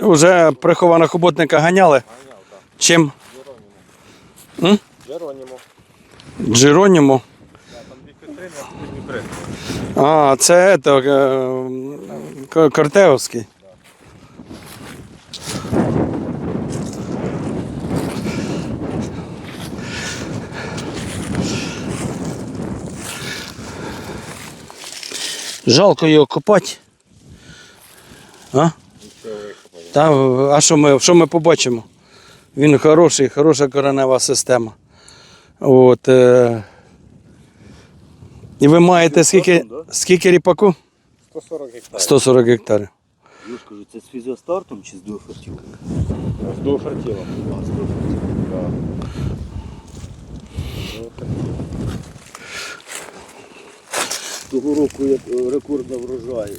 Уже прихованого хоботника ганяли? Чим? М? Джеронімо. Джеронімо. А це ето, е, Кортеовський. Жалко його копати. А? Та, а що ми, що ми побачимо? Він хороший, хороша коренева система. От, е, і ви маєте скільки, скільки ріпаку? 140 гектарів. 140 гектарів. Я ж кажу, це з фізіостартом чи з дуофертілом? З дуофертілом. А, з дуофертілом. Того року як е, рекордно врожай.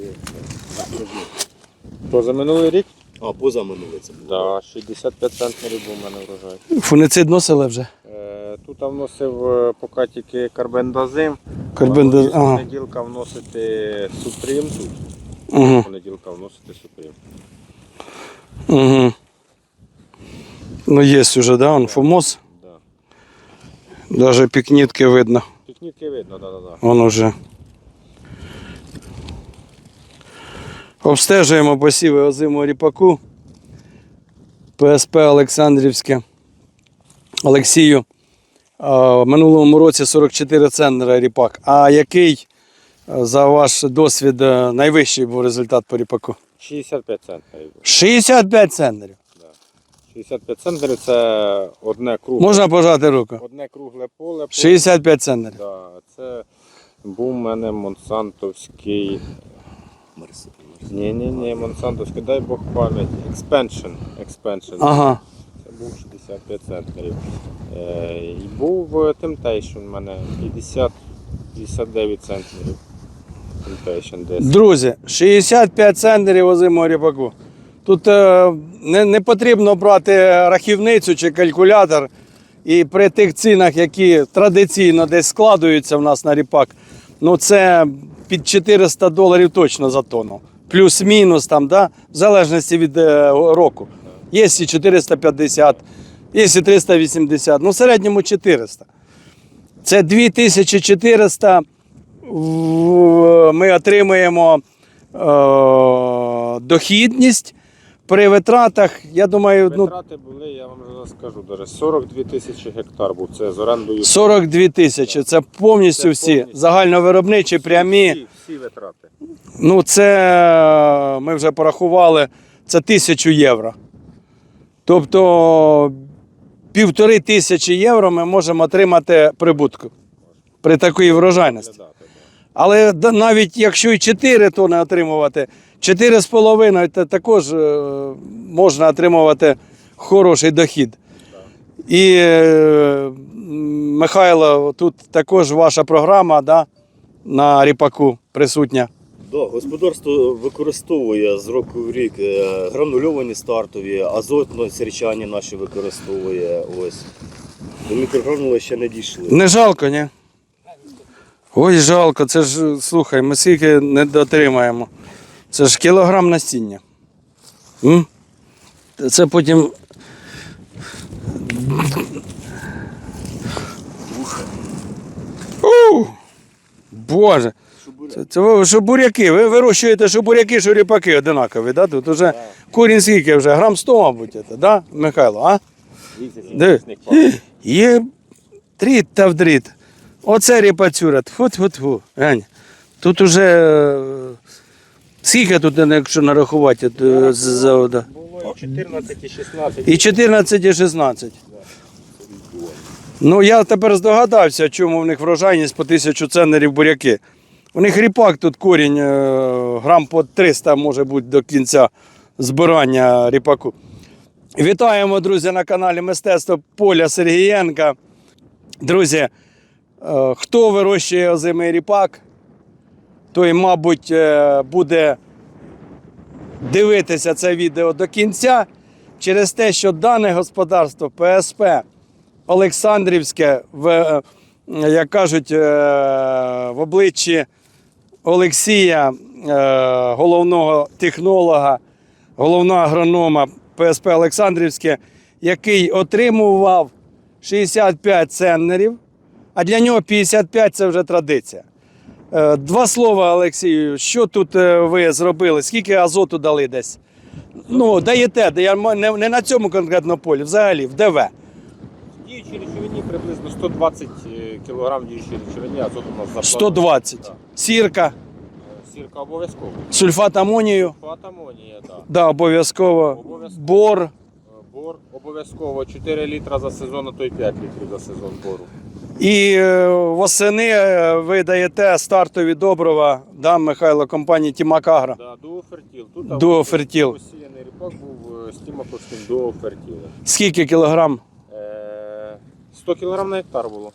Позаминулий рік? А, позаминуле це було. Да, 65 центнерів був у мене врожай. Фуницид носили вже. Е, Тут я вносив е, поки тільки карбендазим. Карбендаз- з ага. Понеділка вносити суприм тут. Угу. Понеділка вносити суприм. Угу. Ну, є вже, да, он фомоз. Да. Даже пікнітки видно. Пікніки видно, да, да, да. Вон уже. Обстежуємо посіви озимого ріпаку. ПСП Олександрівське. Олексію. В минулому році 44 центнера ріпак. А який е, за ваш досвід е, найвищий був результат по ріпаку? 65 центнерів. 65 центнерів. 65 центнерів це одне кругле. Можна пожати руку? Одне кругле поле. 65 центнерів. Да, це був у мене Монсантовський. Марси, Ні, ні, ні, Монсантовський, дай Бог пам'ять. Expansion. Expansion. Ага. Це був 65 центнерів. Е, і був е, Temptation у мене 50 59 центнерів. Temptation десь. Друзі, 65 центнерів озимого ріпаку. Тут е, не, не потрібно брати рахівницю чи калькулятор. І при тих цінах, які традиційно десь складуються в нас на ріпак, ну це під 400 доларів точно за тонну. Плюс-мінус там, да? в залежності від е, року. Є і 450, є і 380, ну в середньому 400. Це 2400 в- ми отримуємо е, дохідність при витратах. Я думаю, ну, Витрати були, я вам скажу, 42 тисячі гектар був. Це з орендою. 42 тисячі. Це повністю Це всі повністю. загальновиробничі, прямі. Всі, всі витрати. Ну, це ми вже порахували, це тисячу євро. Тобто півтори тисячі євро ми можемо отримати прибутку при такій врожайності. Але навіть якщо і 4 тони отримувати, 4,5 то також е, можна отримувати хороший дохід. І е, Михайло, тут також ваша програма да, на ріпаку присутня. Да, господарство використовує з року в рік е, гранульовані стартові, азотно сірчані наші використовує. Ось. До мікрогранули ще не дійшли. Не жалко, ні? Ой, жалко, це ж слухай, ми скільки не дотримаємо. Це ж кілограм насіння. М? Це потім. У! Боже. Це, це ви що буряки. Ви вирощуєте, що буряки, що ріпаки одинакові, да? Тут уже корінь скільки вже? Грам 100, мабуть, це, да, Михайло, а? Диви. Є дріт та в дріт. Оце ріпацюра. Тьфу-тьфу-тьфу. Глянь. Тут уже е, скільки тут, якщо нарахувати е, з заводу? Було і 14, і 16. І 14, і 16. Ну, я тепер здогадався, чому в них врожайність по тисячу ценерів буряки. У них ріпак тут корінь е, грам по 300 може бути до кінця збирання ріпаку. Вітаємо, друзі, на каналі Мистецтво Поля Сергієнка. Друзі, е, хто вирощує озимий ріпак, той, мабуть, е, буде дивитися це відео до кінця через те, що дане господарство ПСП Олександрівське, в, е, як кажуть, е, в обличчі Олексія, е, головного технолога, головного агронома ПСП Олександрівське, який отримував 65 центнерів, а для нього 55 це вже традиція. Два слова, Олексію, що тут ви зробили? Скільки азоту дали десь? Ну, даєте, я не на цьому конкретно полі, взагалі, в ДВ. Діючій речовині приблизно 120 кг діючій речовині, азоту у нас заплановано. 120. Так. Сірка, Е, Сірка обов'язково. сульфат амонію, Фат амонія, так. да, обов'язково. Обов'язково. Бор, Е, Бор обов'язково 4 літра за сезон, а то й 5 літрів за сезон бору. І е, восени е, ви даєте стартові добрива, да, Михайло, компанії Тімак Агро. Да, дуофертіл. Тут Дуофертіл. посіяний ріпак був е, з тімаковським дуофертілом. Скільки кілограм? Е, 100 кг на гектар було.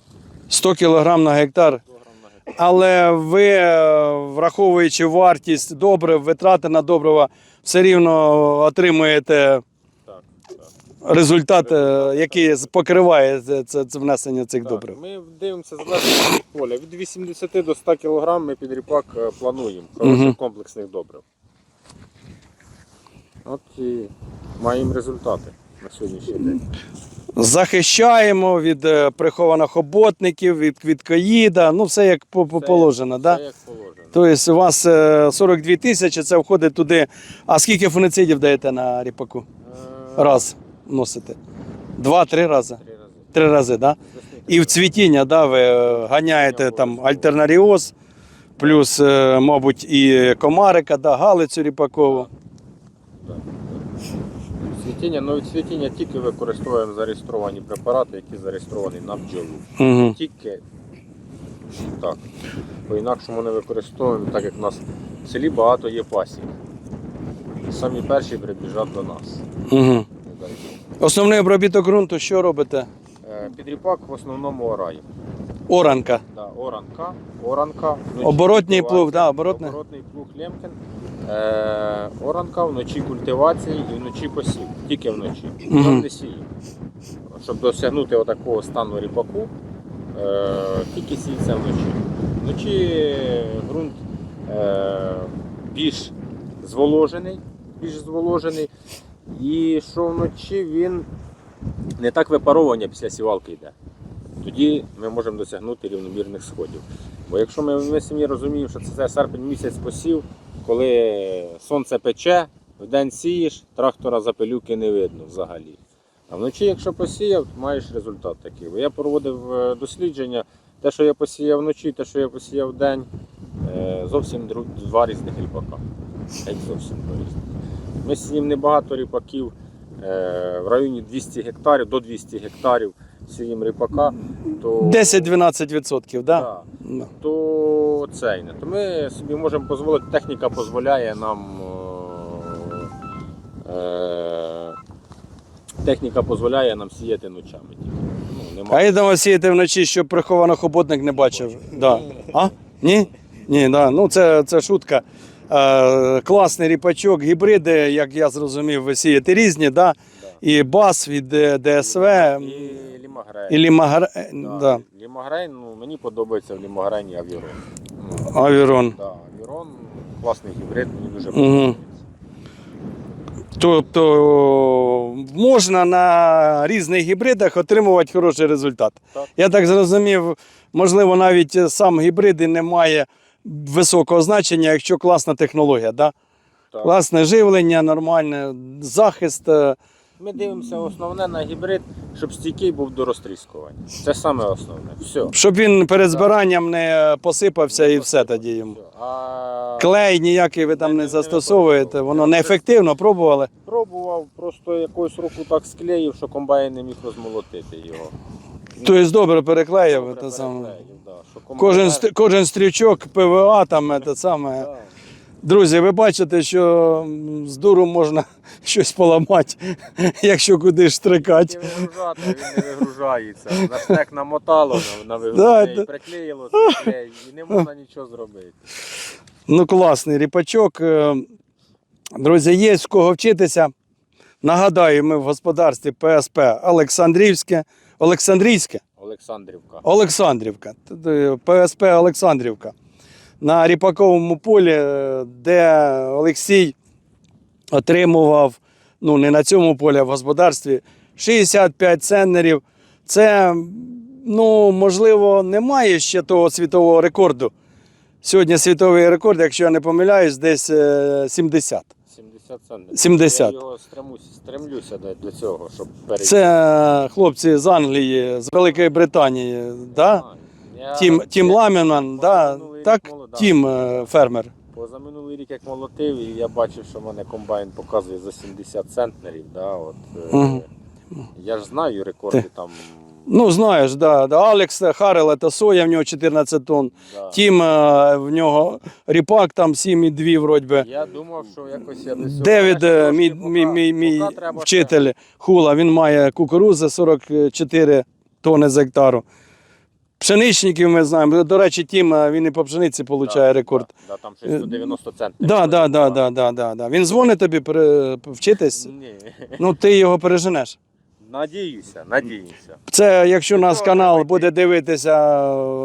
100 кілограм на гектар. 100 грам на гектар. Але ви, е, враховуючи вартість добрив, витрати на добрива, все рівно отримуєте Так, так. результат, е, який покриває це, це, це внесення цих Так, добрив. Ми дивимося залежно від поля. Від 80 до 100 кг ми під ріпак е, плануємо хороших Мгм. комплексних добрив. От і маємо результати на сьогоднішній день. Захищаємо від е, прихованих оботників, від квіткоїда, ну все як по, по положено. Да? Як положено. Тобто у вас е, 42 тисячі, це входить туди. А скільки фуницидів даєте на ріпаку? Е, Раз носите? Два-три рази? Три рази. Три рази, так? Да? І в цвітіння, да, ви е, ганяєте там альтернаріоз, плюс, е, мабуть, і комарика, да, галицю ріпакову. Цвітіння, ну від цвітіння тільки використовуємо зареєстровані препарати, які зареєстровані на бджолу. Угу. Тільки так. По-інакшому не використовуємо, так як в нас в селі багато є пасік. Самі перші прибіжать до нас. Угу. Основний обробіток ґрунту, що робите? Е, Підріпак в основному орає. Оранка. Да, оранка, оранка. Оборотний плуг, да, оборотний. Оборотний плуг Лемкін. Е, оранка, вночі культивації і вночі посів. Тільки вночі. Щоб досягнути отакого стану ріпаку, е, тільки сіється вночі. Вночі ґрунт е, більш зволожений, більш зволожений. І що вночі він не так випаровування після сівалки йде. Тоді ми можемо досягнути рівномірних сходів. Бо якщо ми, ми самі розуміємо, що це серпень місяць посів, коли сонце пече, вдень сієш, трактора запилюки не видно взагалі. А вночі, якщо посіяв, маєш результат такий. Я проводив е, дослідження, те, що я посіяв вночі, те, що я посіяв вдень, е, зовсім два різних ріпака. Зовсім два різних. Ми сіємо небагато ріпаків, е, в районі 200 гектарів, до 200 гектарів сіємо ріпака, то 10-12%, да? Да. Да. то цей не. То ми собі можемо дозволити, техніка дозволяє нам. е, Е, техніка дозволяє нам сіяти ночами. тільки. Ну, нема. А йдемо сіяти вночі, щоб прихованих оботник не бачив. Да. А? Ні? Ні, да. ну це, це шутка. Е, класний ріпачок, гібриди, як я зрозумів, ви сієте різні, да? І бас від е, ДСВ, І лімагрей. і лімагр... е, Да. да. Лімагрей, ну, мені подобається в лімагрені авірон. Авірон. да, авірон класний гібрид, мені дуже подобається. Тобто можна на різних гібридах отримувати хороший результат. Так. Я так зрозумів, можливо, навіть сам гібрид і не має високого значення, якщо класна технологія. Да? Так. Класне живлення, нормальне, захист. Е, Ми дивимося основне на гібрид, щоб стійкий був до розтріскування. Це саме основне. Все. Щоб він перед збиранням не посипався і все тоді йому. А... Клей ніякий ви там Не- застосовуєте, воно неефективно, пробували. Пробував, просто якусь руку так склеїв, що комбайн не міг розмолотити його. Тобто добре переклеїв. Те саме. переклеїв, да, що комбайн- Кожен, ст- кожен стрічок ПВА там те саме. Да. Друзі, ви бачите, що з дуру можна щось поламати, якщо куди штрикати. Тільки вигружати, він не вигружається. На стек намотало на, на Да, приклеїло і не можна нічого зробити. Ну, класний ріпачок. Е, Друзі, є з кого вчитися. Нагадаю, ми в господарстві ПСП Олександрівське. Олександрійське? Олександрівка. Олександрівка. ПСП Олександрівка. На ріпаковому полі, е, де Олексій отримував ну не на цьому полі, а в господарстві 65 центнерів. Це, ну, можливо, немає ще того світового рекорду. Сьогодні світовий рекорд, якщо я не помиляюсь, десь е, 70. 70 центнерів. 70. Я його стремусь, стремлюся до, цього, щоб перейти. Це хлопці з Англії, з Великої Британії, да? Я- Тім, Тім Ламінман, да? Так? Тім е, фермер. Позаминулий рік як молотив, і я бачив, що в мене комбайн показує за 70 центнерів. Да, от, Мгм. Я ж знаю рекорди там. Ну, знаєш, да, да. Алекс Харрел, це соя, в нього 14 тонн. Да. Тім, е, в нього ріпак там 7,2 вроді би. Я думав, що якось я цього. Девід, мій, мій, мій, мій треба ще- вчитель Хула, він має кукурузи 44 тонни з гектару. Пшеничників ми знаємо. До речі, Тім, е, він і по пшениці отримує рекорд. Да, там щось 190 центнерів. Да, да, да, да, да, да, да. Він дзвонить тобі пере- вчитись. Ні. Ну, ти його переженеш. Надіюся, надіюся. Це якщо Нікого канал буде дивитися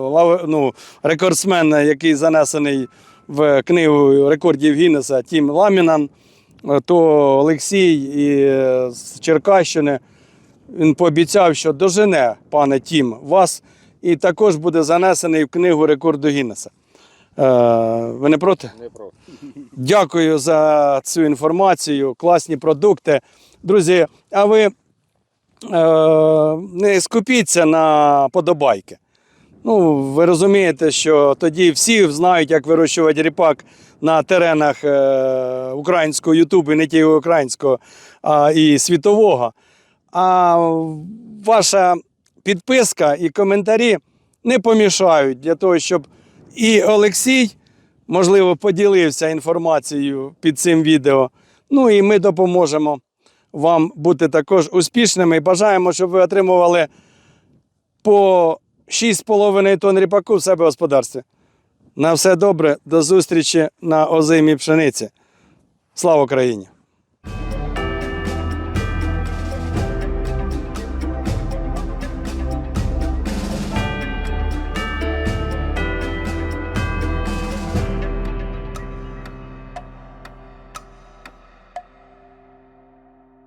лав- ну, рекордсмен, який занесений в книгу рекордів Гіннеса Тім Ламінан, то Олексій і е, з Черкащини він пообіцяв, що дожене, пане Тім, вас і також буде занесений в книгу рекорду Гіннеса. Е, ви не проти? Не проти. Дякую за цю інформацію. Класні продукти. Друзі, а ви е, не скупіться на подобайки. Ну, ви розумієте, що тоді всі знають, як вирощувати ріпак на теренах е, українського Ютубу, і не тільки українського, а і світового. А ваша підписка і коментарі не помішають для того, щоб і Олексій, можливо, поділився інформацією під цим відео. Ну і ми допоможемо вам бути також успішними. Бажаємо, щоб ви отримували по 6,5 тонн ріпаку в себе в господарстві. На все добре, до зустрічі на озимій пшениці. Слава Україні!